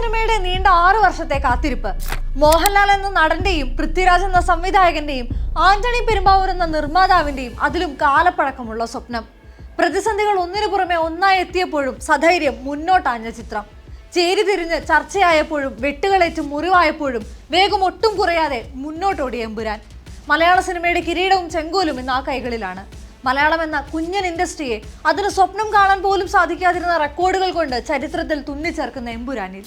സിനിമയുടെ നീണ്ട ആറു വർഷത്തെ കാത്തിരിപ്പ്. മോഹൻലാൽ എന്ന നടന്റെയും പൃഥ്വിരാജ് എന്ന സംവിധായകന്റെയും ആന്റണി പെരുമ്പാവൂർ എന്ന നിർമ്മാതാവിന്റെയും അതിലും കാലപ്പഴക്കമുള്ള സ്വപ്നം. പ്രതിസന്ധികൾ ഒന്നിനു പുറമെ ഒന്നായി എത്തിയപ്പോഴും സധൈര്യം മുന്നോട്ടാഞ്ഞ ചിത്രം. ചേരിതിരിഞ്ഞ് ചർച്ചയായപ്പോഴും വെട്ടുകളേറ്റ് മുറിവായപ്പോഴും വേഗം ഒട്ടും കുറയാതെ മുന്നോട്ടോടി എമ്പുരാൻ. മലയാള സിനിമയുടെ കിരീടവും ചെങ്കോലും ഇന്ന് ആ കൈകളിലാണ്. മലയാളം എന്ന കുഞ്ഞൻ ഇൻഡസ്ട്രിയെ അതിന് സ്വപ്നം കാണാൻ പോലും സാധിക്കാതിരുന്ന റെക്കോർഡുകൾ കൊണ്ട് ചരിത്രത്തിൽ തുന്നിച്ചേർക്കുന്ന എമ്പുരാനിൽ.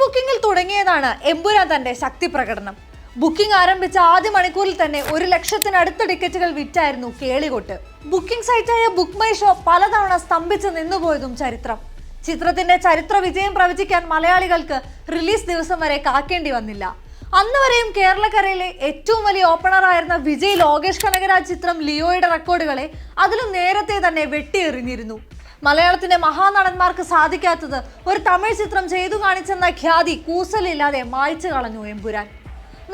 ബുക്കിംഗിൽ തുടങ്ങിയതാണ് എമ്പുരാൻ തന്റെ ശക്തി പ്രകടനം. ബുക്കിംഗ് ആരംഭിച്ച ആദ്യ മണിക്കൂറിൽ തന്നെ ഒരു ലക്ഷത്തിനടുത്ത ടിക്കറ്റുകൾ വിറ്റായിരുന്നു കേളികൊട്ട്. ബുക്കിംഗ് സൈറ്റായ ബുക്ക് മൈ ഷോ പലതവണ സ്തംഭിച്ച് നിന്നുപോയതും ചരിത്രം. ചിത്രത്തിന്റെ ചരിത്ര വിജയം പ്രവചിക്കാൻ മലയാളികൾക്ക് റിലീസ് ദിവസം വരെ കാക്കേണ്ടി വന്നില്ല. അന്ന് വരെയും കേരളക്കരയിലെ ഏറ്റവും വലിയ ഓപ്പണറായിരുന്ന വിജയ് ലോകേഷ് കനകരാജ് ചിത്രം ലിയോയുടെ റെക്കോർഡുകളെ അതിലും നേരത്തെ തന്നെ വെട്ടിയെറിഞ്ഞിരുന്നു. മലയാളത്തിന്റെ മഹാനടന്മാർക്ക് സാധിക്കാത്തത് ഒരു തമിഴ് ചിത്രം ചെയ്തു കാണിച്ചെന്ന ഖ്യാതി കൂസലില്ലാതെ മായ്ച്ചു കളഞ്ഞു എമ്പുരാൻ.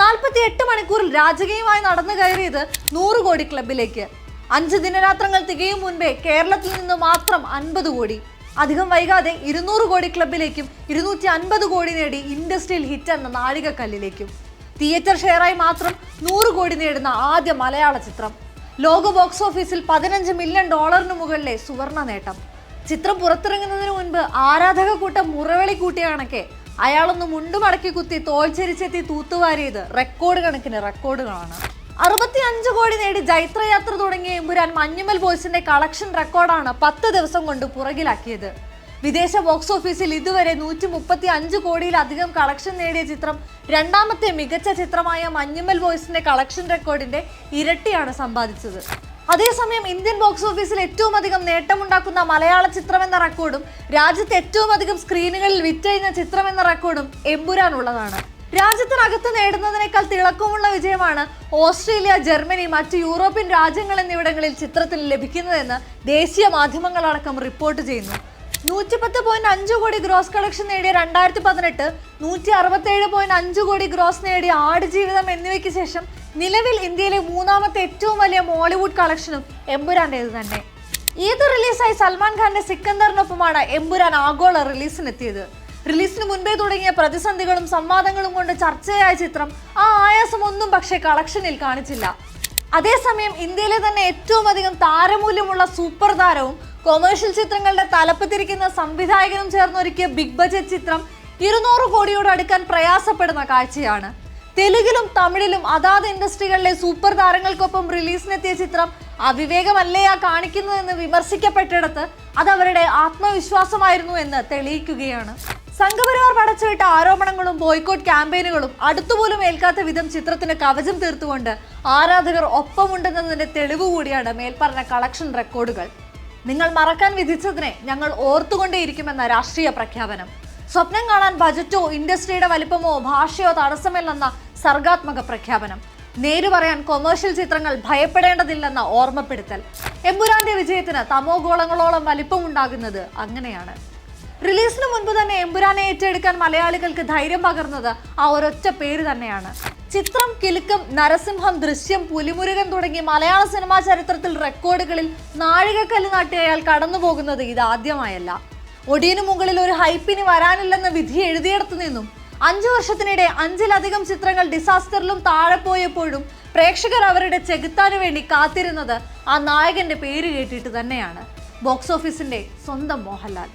നാൽപ്പത്തി എട്ട് മണിക്കൂറിൽ രാജകീയമായി നടന്നു കയറിയത് നൂറ് കോടി ക്ലബിലേക്ക്. അഞ്ച് ദിനരാത്രങ്ങൾ തികയും മുൻപേ കേരളത്തിൽ നിന്ന് മാത്രം അൻപത് കോടി. അധികം വൈകാതെ ഇരുന്നൂറ് കോടി ക്ലബിലേക്കും ഇരുന്നൂറ്റി അൻപത് കോടി നേടി ഇൻഡസ്ട്രിയിൽ ഹിറ്റ് എന്ന നാഴികക്കല്ലിലേക്കും. തിയേറ്റർ ഷെയറായി മാത്രം നൂറ് കോടി നേടുന്ന ആദ്യ മലയാള ചിത്രം. ലോക ബോക്സ് ഓഫീസിൽ പതിനഞ്ച് മില്യൺ ഡോളറിന് മുകളിലെ സുവർണ നേട്ടം. ചിത്രം പുറത്തിറങ്ങുന്നതിന് മുൻപ് ആരാധക കൂട്ടം മുറവിളി കൂട്ടിയ കണക്കെ. അയാളൊന്ന് മുണ്ടു മടക്കി കുത്തി തോൽച്ചരിച്ചെത്തി തൂത്തുവാരിയത് റെക്കോർഡ് കണക്കിന് റെക്കോർഡുകളാണ്. അറുപത്തി അഞ്ച് കോടി നേടി ജൈത്രയാത്ര തുടങ്ങിയ എമ്പുരാൻ മഞ്ഞുമൽ ബോയ്സിന്റെ കളക്ഷൻ റെക്കോർഡാണ് പത്ത് ദിവസം കൊണ്ട് പുറകിലാക്കിയത്. വിദേശ ബോക്സ് ഓഫീസിൽ ഇതുവരെ നൂറ്റി മുപ്പത്തി അഞ്ച് കോടിയിലധികം കളക്ഷൻ നേടിയ ചിത്രം രണ്ടാമത്തെ മികച്ച ചിത്രമായ മഞ്ഞുമൽ ബോയ്സിന്റെ കളക്ഷൻ റെക്കോർഡിന്റെ ഇരട്ടിയാണ് സമ്പാദിച്ചത്. അതേസമയം ഇന്ത്യൻ ബോക്സ് ഓഫീസിൽ ഏറ്റവും അധികം നേട്ടമുണ്ടാക്കുന്ന മലയാള ചിത്രം എന്ന റെക്കോർഡും രാജ്യത്ത് ഏറ്റവും അധികം സ്ക്രീനുകളിൽ വിറ്റഴിഞ്ഞ ചിത്രം എന്ന റെക്കോർഡും എമ്പുരാനുള്ളതാണ്. രാജ്യത്തിനകത്ത് നേടുന്നതിനേക്കാൾ തിളക്കമുള്ള വിജയമാണ് ഓസ്ട്രേലിയ ജർമ്മനി മറ്റ് യൂറോപ്യൻ രാജ്യങ്ങൾ എന്നിവിടങ്ങളിൽ ചിത്രത്തിന് ലഭിക്കുന്നതെന്ന് ദേശീയ മാധ്യമങ്ങളടക്കം റിപ്പോർട്ട് ചെയ്യുന്നു. നൂറ്റിപ്പത്ത് പോയിന്റ് അഞ്ച് കോടി ഗ്രോസ് കളക്ഷൻ നേടിയ രണ്ടായിരത്തി പതിനെട്ട് നൂറ്റി അറുപത്തേഴ് പോയിന്റ് അഞ്ച് കോടി ഗ്രോസ് നേടിയ ആട് ജീവിതം എന്നിവയ്ക്ക് ശേഷം നിലവിൽ ഇന്ത്യയിലെ മൂന്നാമത്തെ ഏറ്റവും വലിയ മോളിവുഡ് കളക്ഷനും എമ്പുരാന്റേത് തന്നെ. ഈദ് റിലീസായി സൽമാൻ ഖാന്റെ സിക്കന്ദറിനൊപ്പമാണ് എമ്പുരാൻ ആഗോള റിലീസിനെത്തിയത്. റിലീസിന് മുൻപേ തുടങ്ങിയ പ്രതിസന്ധികളും സംവാദങ്ങളും കൊണ്ട് ചർച്ചയായ ചിത്രം ആ ആയാസം ഒന്നും പക്ഷേ കളക്ഷനിൽ കാണിച്ചില്ല. അതേസമയം ഇന്ത്യയിലെ തന്നെ ഏറ്റവും അധികം താരമൂല്യമുള്ള സൂപ്പർ താരവും കൊമേഴ്ഷ്യൽ ചിത്രങ്ങളുടെ തലപ്പത്തിരിക്കുന്ന സംവിധായകനും ചേർന്നൊരുക്കിയ ബിഗ് ബജറ്റ് ചിത്രം ഇരുന്നൂറ് കോടിയോട് അടുക്കാൻ പ്രയാസപ്പെടുന്ന കാഴ്ചയാണ്. തെലുങ്കിലും തമിഴിലും അതാത് ഇൻഡസ്ട്രികളിലെ സൂപ്പർ താരങ്ങൾക്കൊപ്പം റിലീസിനെത്തിയ ചിത്രം അവിവേകമല്ലേ ആ കാണിക്കുന്നതെന്ന് വിമർശിക്കപ്പെട്ടിടത്ത് അത് അവരുടെ ആത്മവിശ്വാസമായിരുന്നു എന്ന് തെളിയിക്കുകയാണ്. സംഘപരിവാർ പടച്ചുവിട്ട ആരോപണങ്ങളും ബോയ്ക്കോട്ട് ക്യാമ്പയിനുകളും അടുത്തുപോലും ഏൽക്കാത്ത വിധം ചിത്രത്തിന് കവചം തീർത്തുകൊണ്ട് ആരാധകർ ഒപ്പമുണ്ടെന്നതിന്റെ തെളിവ് കൂടിയാണ് മേൽപ്പറഞ്ഞ കളക്ഷൻ റെക്കോർഡുകൾ നിങ്ങൾ മറക്കാൻ വിധിച്ചതിനെ ഞങ്ങൾ ഓർത്തുകൊണ്ടേയിരിക്കുമെന്ന രാഷ്ട്രീയ പ്രഖ്യാപനം. സ്വപ്നം കാണാൻ ബജറ്റോ ഇൻഡസ്ട്രിയുടെ വലിപ്പമോ ഭാഷയോ തടസ്സമില്ലെന്ന സർഗാത്മക പ്രഖ്യാപനം. നേരു പറയാൻ കൊമേഴ്ഷ്യൽ ചിത്രങ്ങൾ ഭയപ്പെടേണ്ടതില്ലെന്ന ഓർമ്മപ്പെടുത്തൽ. എമ്പുരാന്റെ വിജയത്തിന് തമോ ഗോളങ്ങളോളം വലിപ്പമുണ്ടാകുന്നത് അങ്ങനെയാണ്. റിലീസിന് മുൻപ് തന്നെ എമ്പുരാനെ ഏറ്റെടുക്കാൻ മലയാളികൾക്ക് ധൈര്യം പകർന്നത് ആ ഒരൊറ്റ പേര് തന്നെയാണ്. ചിത്രം കിലുക്കം നരസിംഹം ദൃശ്യം പുലിമുരുകൻ തുടങ്ങി മലയാള സിനിമാ ചരിത്രത്തിൽ റെക്കോർഡുകളിൽ നാഴികക്കല്ല് നാട്ടി അയാൾ കടന്നു പോകുന്നത് ഇതാദ്യമായല്ല ഒടിയനു മുകളിൽ ഒരു ഹൈപ്പിന് വരാനില്ലെന്ന വിധി എഴുതിയെടുത്തു നിന്നും അഞ്ചു വർഷത്തിനിടെ അഞ്ചിലധികം ചിത്രങ്ങൾ ഡിസാസ്റ്ററിലും താഴെ പോയപ്പോഴും പ്രേക്ഷകർ അവരുടെ ചെകുത്താനു വേണ്ടി കാത്തിരുന്നത് ആ നായകന്റെ പേര് കേട്ടിട്ട് തന്നെയാണ്. ബോക്സ് ഓഫീസിന്റെ സ്വന്തം മോഹൻലാൽ.